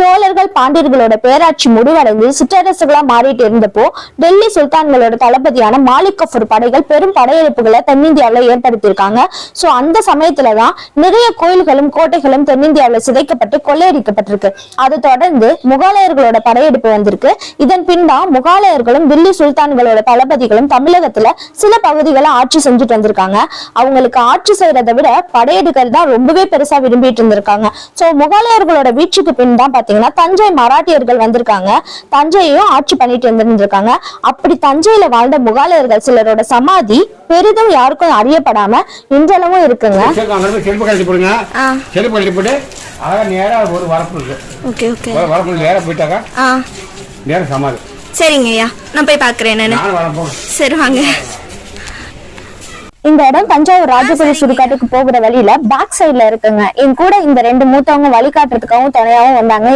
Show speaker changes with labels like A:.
A: சோழர்கள் பாண்டியர்களோட பேராட்சி முடிவடைந்து சிற்றரசுகளா மாறிட்டு இருந்தப்போ டெல்லி சுல்தான்களோட தளபதியான மாலிக் கஃபூர் படைகள் பெரும் படையெடுப்புகளை தென்னிந்தியாவில ஏற்படுத்தியிருக்காங்க. சோ அந்த சமயத்துலதான் நிறைய கோயில்களும் கோட்டைகளும் தென்னிந்தியாவில சிதைக்கப்பட்டு கொள்ளையடிக்கப்பட்டிருக்கு. அதை தொடர்ந்து முகாலயர்களோட படையெடுப்பு வந்திருக்கு. இதன் பின் தான் முகலாயர்களும் தில்லி சுல்தான்களோட தளபதிகளும் தமிழகத்துல சில பகுதிகளை ஆட்சி செஞ்சுட்டு வந்திருக்காங்க. அவங்களுக்கு ஆட்சி செய்யறதை விட படையெடுக்கிறது தான் ரொம்பவே பெருசா விரும்பிட்டு இருந்திருக்காங்க. சோ முகாலயர்களோட வீழ்ச்சிக்கு பின் தான் பாத்தீங்கன்னா தஞ்சை மராட்டியர்கள் வந்திருக்காங்க. தஞ்சையையும் ஆட்சி பண்ணிட்டு இருந்திருக்காங்க அப்படி தஞ்சையில வாழ்ந்த முகலாயர்கள் சிலரோட சமாதி பெரிதும் யாருக்கும் அறியப்படாம இன்றளவும் இருக்குங்க.
B: செருப்பு கழட்டி போடுங்க.
A: ஆ.
B: செருப்பு கழட்டி போட்டு அழகாக நேராக ஒரு வரப்பு இருக்கு.
A: Okay okay.
B: வர- வரப்பு நேராக போயிட்டாக்கா?
A: ஆ.
B: நேராக சமாதி.
A: சரிங்க ஐயா. நான் போய் பாக்குறேன் நானு. சரி வாங்க. இந்த இடம் தஞ்சாவூர் ராஜபுரி சுடுகாட்டுக்கு போகிற வழியில பேக் சைடுல இருக்குங்க. என் கூட இந்த ரெண்டு மூத்தவங்க வழிகாட்டுறதுக்காகவும் துணையாவும் வந்தாங்க.